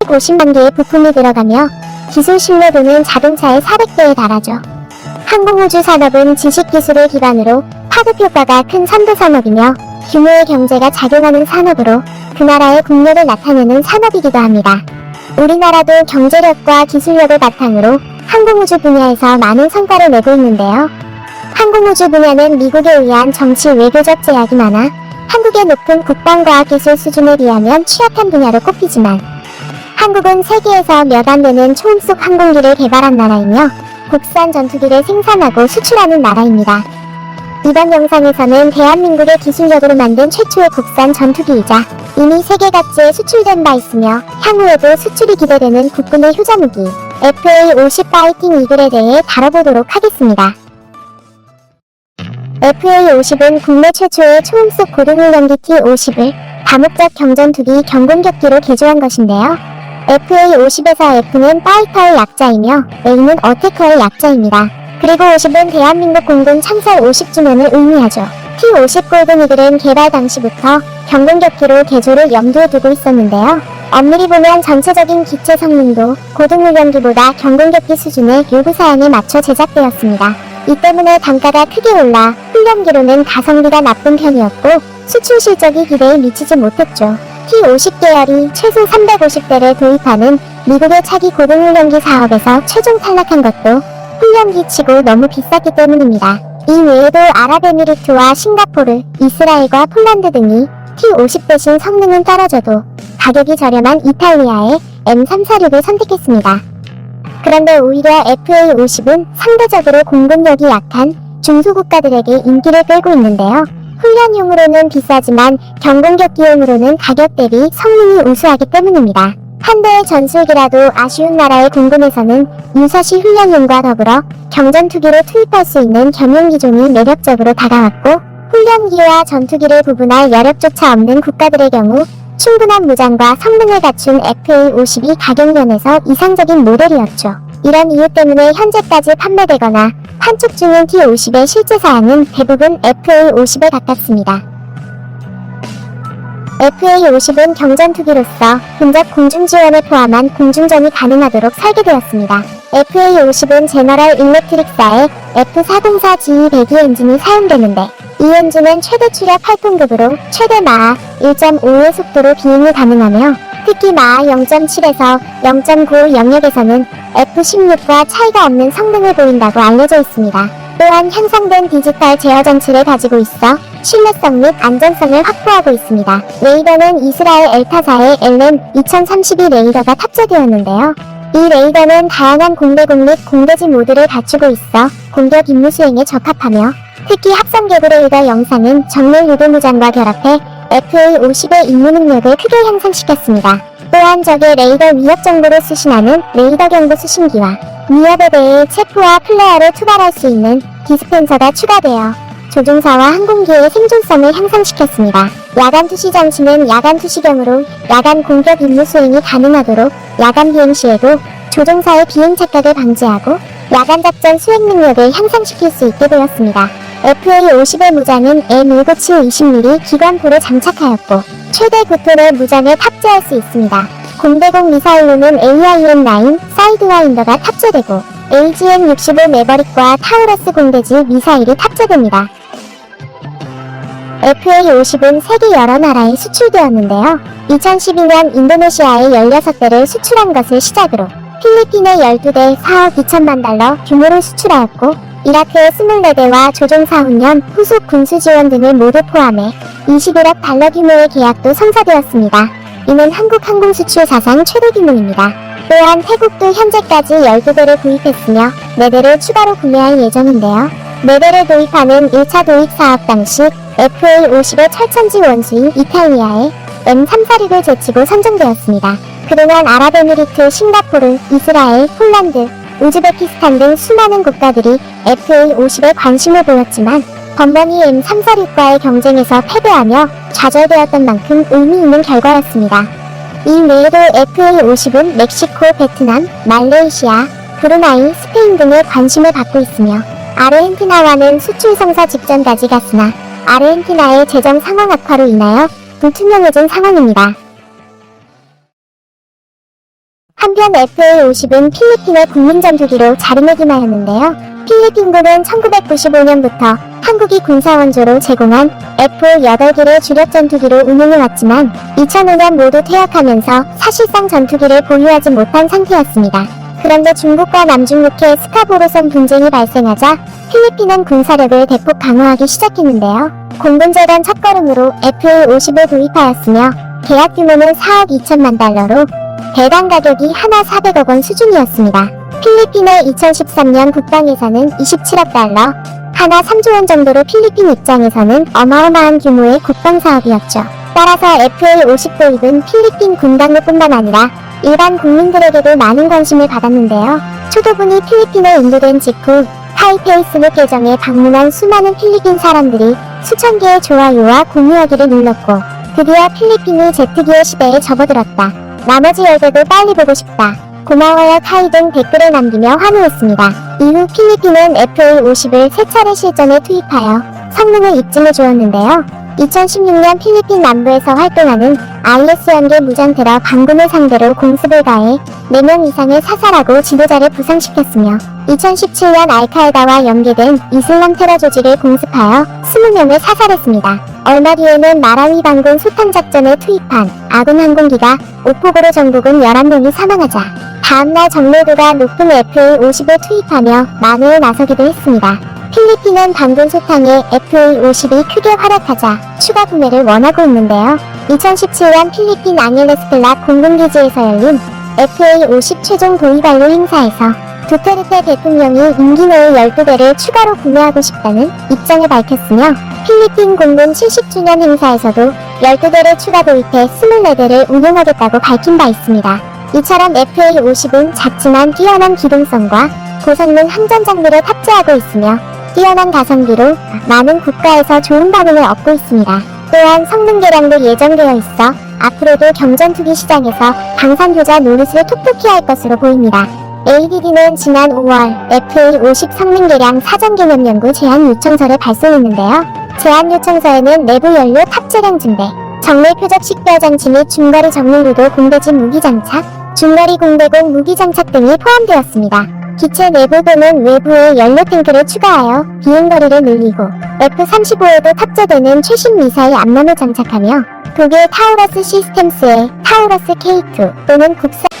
(150만) 개의 부품이 들어가며 기술 신뢰도는 자동차의 (400배에) 달하죠. 항공우주 산업은 지식기술을 기반으로 파급 효과가 큰 선도 산업이며 규모의 경제가 작용하는 산업으로 그 나라의 국력을 나타내는 산업이기도 합니다. 우리나라도 경제력과 기술력을 바탕으로 항공우주 분야에서 많은 성과를 내고 있는데요. 항공우주 분야는 미국에 의한 정치 외교적 제약이 많아 한국의 높은 국방과학기술 수준에 비하면 취약한 분야로 꼽히지만 한국은 세계에서 몇 안 되는 초음속 항공기를 개발한 나라이며 국산 전투기를 생산하고 수출하는 나라입니다. 이번 영상에서는 대한민국의 기술력으로 만든 최초의 국산 전투기이자 이미 세계 각지에 수출된 바 있으며 향후에도 수출이 기대되는 국군의 효자무기 FA-50 파이팅 이글에 대해 다뤄보도록 하겠습니다. FA-50은 국내 최초의 초음속 고등훈련기 T-50을 다목적 경전 투기 경공격기로 개조한 것인데요. FA-50에서 F는 파이터의 약자이며 A는 어태커의 약자입니다. 그리고 50은 대한민국 공군 창설 50주년을 의미하죠. T-50 골든이글은 개발 당시부터 경공격기로 개조를 염두에 두고 있었는데요. 엄밀히 보면 전체적인 기체 성능도 고등훈련기보다 경공격기 수준의 요구사항에 맞춰 제작되었습니다. 이 때문에 단가가 크게 올라 훈련기로는 가성비가 나쁜 편이었고 수출 실적이 기대에 미치지 못했죠. T-50 계열이 최소 350대를 도입하는 미국의 차기 고등훈련기 사업에서 최종 탈락한 것도 훈련기 치고 너무 비쌌기 때문입니다. 이 외에도 아랍에미리트와 싱가포르, 이스라엘과 폴란드 등이 T-50 대신 성능은 떨어져도 가격이 저렴한 이탈리아의 M346을 선택했습니다. 그런데 오히려 FA-50은 상대적으로 공급력이 약한 중소국가들에게 인기를 끌고 있는데요. 훈련용으로는 비싸지만 경공격 기용으로는 가격 대비 성능이 우수하기 때문입니다. 한 대의 전술기라도 아쉬운 나라의 공군에서는 유사시 훈련용과 더불어 경전투기로 투입할 수 있는 겸용기종이 매력적으로 다가왔고 훈련기와 전투기를 구분할 여력조차 없는 국가들의 경우 충분한 무장과 성능을 갖춘 FA-50이 가격 면에서 이상적인 모델이었죠. 이런 이유 때문에 현재까지 판매되거나 판촉 중인 T-50의 실제 사양은 대부분 FA-50에 가깝습니다. FA-50은 경전투기로서 근접 공중 지원을 포함한 공중전이 가능하도록 설계되었습니다. FA-50은 제너럴 일렉트릭사의 F404GE102 엔진이 사용되는데 이 엔진은 최대 추력 8톤급으로 최대 마하 1.5의 속도로 비행이 가능하며 특히 마하 0.7에서 0.9 영역에서는 F16과 차이가 없는 성능을 보인다고 알려져 있습니다. 또한 향상된 디지털 제어 장치를 가지고 있어 신뢰성 및 안전성을 확보하고 있습니다. 레이더는 이스라엘 엘타사의 LM 2032 레이더가 탑재되었는데요. 이 레이더는 다양한 공대공 및 공대지 모드를 갖추고 있어 공격 임무 수행에 적합하며 특히 합성 개구리 레이더 영상은 정밀 유도무장과 결합해 FA-50의 임무 능력을 크게 향상시켰습니다. 또한 적의 레이더 위협 정보를 수신하는 레이더 경보 수신기와 위협에 대해 체포와 플레어를 투발할 수 있는 디스펜서가 추가되어 조종사와 항공기의 생존성을 향상시켰습니다. 야간 투시 장치는 야간 투시경으로 야간 공격 임무 수행이 가능하도록 야간 비행 시에도 조종사의 비행 착각을 방지하고 야간 작전 수행 능력을 향상시킬 수 있게 되었습니다. FA-50의 무장은 M197 20mm 기관포를 장착하였고 최대 9톤의 무장을 탑재할 수 있습니다. 공대공 미사일로는 AIM-9 사이드와인더가 탑재되고 AGM-65 매버릭과 타우러스 공대지 미사일이 탑재됩니다. FA-50은 세계 여러 나라에 수출되었는데요. 2012년 인도네시아에 16대를 수출한 것을 시작으로 필리핀에 12대 4억 2천만 달러 규모를 수출하였고 이라크에 24대와 조종사 훈련, 후속 군수 지원 등을 모두 포함해 21억 달러 규모의 계약도 성사되었습니다. 이는 한국 항공 수출 사상 최대 규모입니다. 또한 태국도 현재까지 12대를 구입했으며 4대를 추가로 구매할 예정인데요. 4대를 도입하는 1차 도입 사업 당시 FA-50의 철천지 원수인 이탈리아의 M346을 제치고 선정되었습니다. 그동안 아랍에미리트, 싱가포르, 이스라엘, 폴란드, 우즈베키스탄 등 수많은 국가들이 FA-50에 관심을 보였지만 번번이 M346과의 경쟁에서 패배하며 좌절되었던 만큼 의미 있는 결과였습니다. 이 외에도 FA-50은 멕시코, 베트남, 말레이시아, 브루나이, 스페인 등의 관심을 받고 있으며 아르헨티나와는 수출 성사 직전까지 갔으나 아르헨티나의 재정 상황 악화로 인하여 불투명해진 상황입니다. 한편 FA-50은 필리핀의 국민 전투기로 자리매김하였는데요. 필리핀군은 1995년부터 한국이 군사원조로 제공한 F-8기를 주력 전투기로 운용해왔지만 2005년 모두 퇴역하면서 사실상 전투기를 보유하지 못한 상태였습니다. 그런데 중국과 남중국해 스카보로선 분쟁이 발생하자 필리핀은 군사력을 대폭 강화하기 시작했는데요. 공군재단 첫걸음으로 FA-50을 도입하였으며 계약 규모는 4억 2천만 달러로 배당 가격이 하나 400억 원 수준이었습니다. 필리핀의 2013년 국방 예산은 27억 달러, 하나 3조 원 정도로 필리핀 입장에서는 어마어마한 규모의 국방 사업이었죠. 따라서 FA-50 도 입은 필리핀 군당국뿐만 아니라 일반 국민들에게도 많은 관심을 받았는데요. 초도군이 필리핀에 인도된 직후 타이 페이스북 계정에 방문한 수많은 필리핀 사람들이 수천 개의 좋아요와 공유하기를 눌렀고 드디어 필리핀이 제트기의 시대에 접어들었다. 나머지 열대도 빨리 보고 싶다. 고마워요 타이 등 댓글을 남기며 환호했습니다. 이후 필리핀은 FA-50을 세 차례 실전에 투입하여 성능을 입증해 주었는데요. 2016년 필리핀 남부에서 활동하는 IS 연계 무장 테러 반군을 상대로 공습을 가해 4명 이상을 사살하고 지도자를 부상시켰으며 2017년 알카에다와 연계된 이슬람 테러 조직을 공습하여 20명을 사살했습니다. 얼마 뒤에는 마라위 반군 소탕 작전에 투입한 아군 항공기가 오포고로 정복은 11명이 사망하자 다음날 정밀도가 높은 FA-50을 투입하며 만회에 나서기도 했습니다. 필리핀은 반군 소탕에 FA-50이 크게 활약하자 추가 구매를 원하고 있는데요. 2017년 필리핀 앙헬레스클라 공군기지에서 열린 FA-50 최종 도입 완료 행사에서 두테르테 대통령이 임기 내에 12대를 추가로 구매하고 싶다는 입장을 밝혔으며 필리핀 공군 70주년 행사에서도 12대를 추가 도입해 24대를 운용하겠다고 밝힌 바 있습니다. 이처럼 FA-50은 작지만 뛰어난 기동성과 고성능 항전 장비를 탑재하고 있으며 뛰어난 가성비로 많은 국가에서 좋은 반응을 얻고 있습니다. 또한 성능 개량도 예정되어 있어 앞으로도 경전 투기 시장에서 방산효자 노릇을 톡톡히 할 것으로 보입니다. ADD는 지난 5월 FA-50 성능 개량 사전 개념 연구 제안 요청서를 발송했는데요. 제안 요청서에는 내부 연료 탑재량 증대, 정밀 표적 식별 장치 및 중거리 정밀구도 공대진 무기 장착, 중거리 공대공 무기 장착 등이 포함되었습니다. 기체 내부 또는 외부에 연료 탱크를 추가하여 비행거리를 늘리고 F-35에도 탑재되는 최신 미사일 암람을 장착하며 독일 타우러스 시스템스의 타우러스 K2 또는 국산